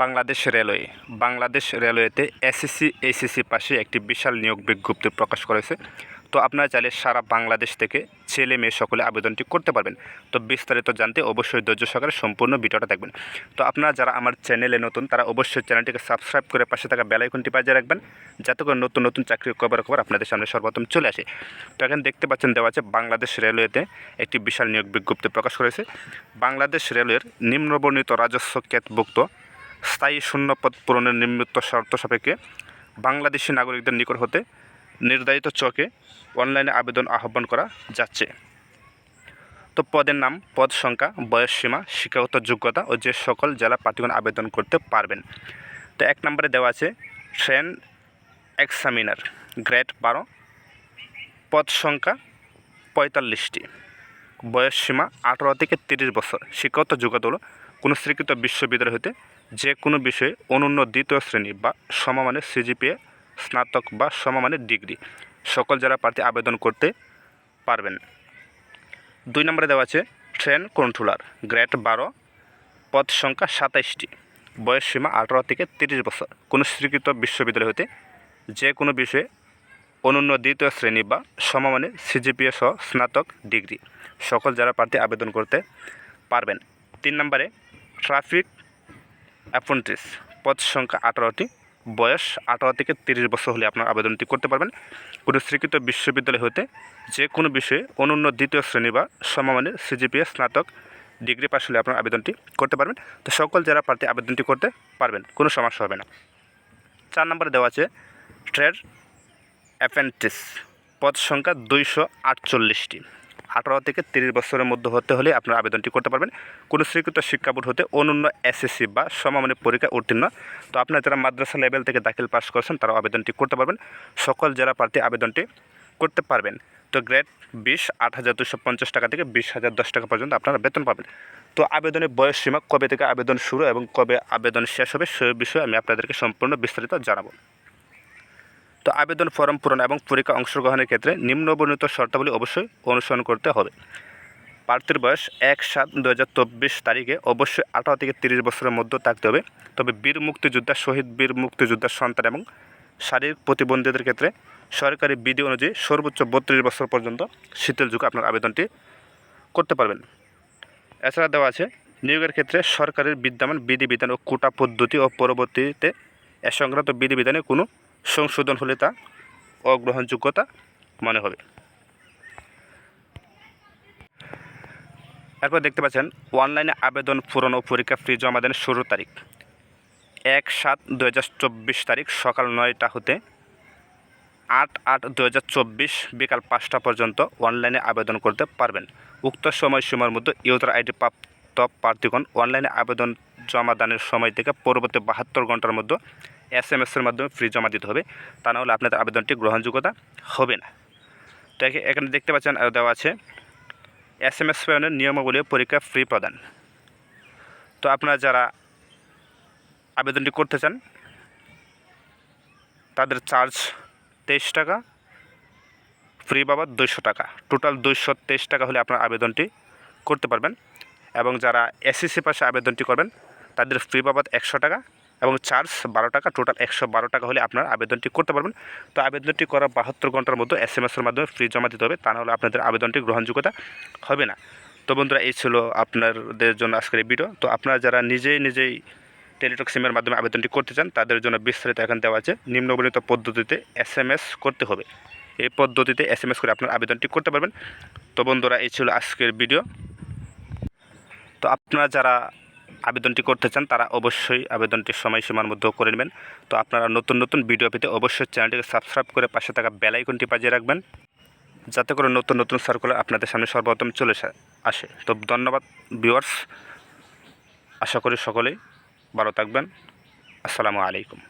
Bangladesh railway. Bangladesh রেলওয়েতে SSC HSC পাশে একটি বিশাল নিয়োগ বিজ্ঞপ্তি প্রকাশ করেছে। তো আপনারা চাইলে সারা বাংলাদেশ থেকে ছেলে মেয়ে সকলে আবেদনটি করতে পারবেন। তো বিস্তারিত জানতে অবশ্যই ধৈর্য সহকারে সম্পূর্ণ ভিডিওটা দেখবেন। তো আপনারা যারা আমার চ্যানেলে নতুন, তারা অবশ্যই চ্যানেলটিকে সাবস্ক্রাইব করে পাশে থাকা বেলাইকনটি বাজিয়ে রাখবেন, যাতে করে নতুন নতুন চাকরির খবর খবর আপনাদের সামনে সর্বপ্রথম চলে আসে। তো এখানে দেখতে পাচ্ছেন দেওয়া আছে বাংলাদেশ রেলওয়েতে একটি বিশাল নিয়োগ বিজ্ঞপ্তি প্রকাশ করেছে। বাংলাদেশ রেলওয়ের নিম্নবর্ণিত রাজস্ব ক্যাতভুক্ত স্থায়ী শূন্যপদ পূরণের নিমিত্ত শর্ত সাপেক্ষে বাংলাদেশি নাগরিকদের নিকট হতে নির্ধারিত চকে অনলাইনে আবেদন আহ্বান করা যাচ্ছে। তো পদের নাম, পদ সংখ্যা, বয়স সীমা, শিক্ষাগত যোগ্যতা ও যে সকল জেলা প্রার্থীগণ আবেদন করতে পারবেন। তো এক নম্বরে দেওয়া আছে ট্রেন এক্সামিনার, গ্রেড বারো, পদ সংখ্যা পঁয়তাল্লিশটি, বয়স সীমা আঠারো থেকে তিরিশ বছর, শিক্ষাগত যোগ্যতা হলো কোনো স্বীকৃত বিশ্ববিদ্যালয় হতে যে কোনো বিষয়ে অনন্য দ্বিতীয় শ্রেণি বা সমমানের সিজিপিএ, স্নাতক বা সমমানের ডিগ্রি, সকল যারা প্রার্থী আবেদন করতে পারবেন। দুই নম্বরে দেওয়া আছে, ট্রেন কন্ট্রোলার, গ্রেড বারো, পদ সংখ্যা সাতাইশটি, বয়স সীমা আঠারো থেকে তিরিশ বছর। কোনো স্বীকৃত বিশ্ববিদ্যালয় হতে যে কোনো বিষয়ে অনন্য দ্বিতীয় শ্রেণি বা সমমানের সিজিপিএ সহ স্নাতক ডিগ্রি, সকল যারা প্রার্থী আবেদন করতে পারবেন। তিন নম্বরে, ট্রাফিক অ্যাপ্রেন্টিস পদ সংখ্যা আঠারোটি। বয়স আঠারো থেকে তিরিশ বছর হলে আপনার আবেদনটি করতে পারবেন। কোনো স্বীকৃত বিশ্ববিদ্যালয় হতে যে কোনো বিষয়ে অনন্য দ্বিতীয় শ্রেণি বা সমমানের সিজিপিএ, স্নাতক ডিগ্রি পাশ হলে আপনার আবেদনটি করতে পারবেন। তো সকল যারা প্রার্থী আবেদনটি করতে পারবেন, কোনো সমস্যা হবে না। চার নম্বরে দেওয়া আছে, ট্রেড অ্যাপেন্টিস পদ সংখ্যা দুইশো আটচল্লিশটি। আঠারো থেকে তিরিশ বছরের মধ্যে হতে হলে আপনার আবেদনটি করতে পারবেন। কোনো স্বীকৃত শিক্ষা বোর্ড হতে অনন্য এসএসসি বা সমমানের পরীক্ষা উত্তীর্ণ। তো আপনারা যারা মাদ্রাসা লেভেল থেকে দাখিল পাস করছেন তারা আবেদনটি করতে পারবেন। সকল জেলা প্রার্থী আবেদনটি করতে পারবেন। তো গ্রেড বিশ, আট হাজার দুশো পঞ্চাশ টাকা থেকে বিশ হাজার দশ টাকা পর্যন্ত আপনারা বেতন পাবেন। তো আবেদনের বয়স সীমা কবে থেকে আবেদন শুরু এবং কবে আবেদন শেষ হবে, সে বিষয়ে আমি আপনাদেরকে সম্পূর্ণ বিস্তারিত জানাব। তো আবেদন ফর্ম পূরণ এবং পরীক্ষা অংশগ্রহণের ক্ষেত্রে নিম্নবর্ণিত শর্তাবলী অবশ্যই অনুসরণ করতে হবে। প্রার্থীর বয়স এক সাত দু হাজার চব্বিশ তারিখে অবশ্যই আঠারো থেকে তিরিশ বছরের মধ্যে থাকতে হবে। তবে বীর মুক্তিযোদ্ধা, শহীদ বীর মুক্তিযোদ্ধার সন্তান এবং শারীরিক প্রতিবন্ধীদের ক্ষেত্রে সরকারি বিধি অনুযায়ী সর্বোচ্চ বত্রিশ বছর পর্যন্ত শীতল যুগে আপনার আবেদনটি করতে পারবেন। এছাড়া দেওয়া আছে, নিয়োগের ক্ষেত্রে সরকারের বিদ্যমান বিধিবিধান ও কোটা পদ্ধতি ও পরবর্তীতে এ সংক্রান্ত বিধিবিধানে কোনো সংশোধন হলে তা অগ্রহণযোগ্যতা মনে হবে। এরপর দেখতে পাচ্ছেন, অনলাইনে আবেদন পূরণ ও পরীক্ষা ফি জমা দেন শুরুর তারিখ। এক সাত দু তারিখ সকাল নয়টা হতে আট আট দু বিকাল পাঁচটা পর্যন্ত অনলাইনে আবেদন করতে পারবেন। উক্ত সময়সীমার মধ্যে ইউজার আইডি প্রাপ্ত প্রার্থীগণ অনলাইনে আবেদন জমা দানের সময় থেকে পরবর্তী বাহাত্তর ঘণ্টার মধ্যে এস এম এসের মাধ্যমে ফ্রি জমা দিতে হবে। তা না হলে আপনাদের আবেদনটি গ্রহণযোগ্যতা হবে না। তো এখানে দেখতে পাচ্ছেন দেওয়া আছে এস এম এস প্রেরণের নিয়মাবলী পরীক্ষা ফ্রি প্রদান। তো আপনারা যারা আবেদনটি করতে চান, তাদের চার্জ তেইশ টাকা ফ্রি বাবদ দুইশো টাকা। টোটাল দুইশো তেইশ টাকা হলে আপনার আবেদনটি করতে পারবেন। এবং যারা এসএসসি পাশে আবেদনটি করবেন, তাদের ফ্রি বাবদ একশো টাকা। এবং চার্জ বারো টাকা টোটাল একশো বারো টাকা হলে আপনার আবেদনটি করতে পারবেন। তো আবেদনটি করা বাহাত্তর ঘণ্টার মধ্যে এস এম এসের মাধ্যমে ফ্রি জমা দিতে হবে, তা নাহলে আপনাদের আবেদনটি গ্রহণযোগ্যতা হবে না। তো বন্ধুরা, এই ছিল আপনাদের জন্য আজকের এই ভিডিও তো আপনারা যারা নিজেই নিজেই টেলিটক সিমের মাধ্যমে আবেদনটি করতে চান, তাদের জন্য বিস্তারিত এখন দেওয়া আছে নিম্নবর্ণিত পদ্ধতিতে এস এম এস করতে হবে। এই পদ্ধতিতে এস এম এস করে আপনার আবেদনটি করতে পারবেন। তো বন্ধুরা, এই ছিল আজকের ভিডিও তো আপনারা যারা আবেদনটি করতে চান, তারা অবশ্যই আবেদনটি সময়সীমার মধ্যে করে নেবেন। তো আপনারা নতুন নতুন ভিডিও পেতে অবশ্যই চ্যানেলটিকে সাবস্ক্রাইব করে পাশে থাকা বেলাইকনটি বাজিয়ে রাখবেন, যাতে করে নতুন নতুন সার্কুলার আপনাদের সামনে সর্বপ্রথম চলে আসে- আসে। তো ধন্যবাদ, ভিউয়ার্স। আশা করি সকলেই ভালো থাকবেন। আসসালামু আলাইকুম।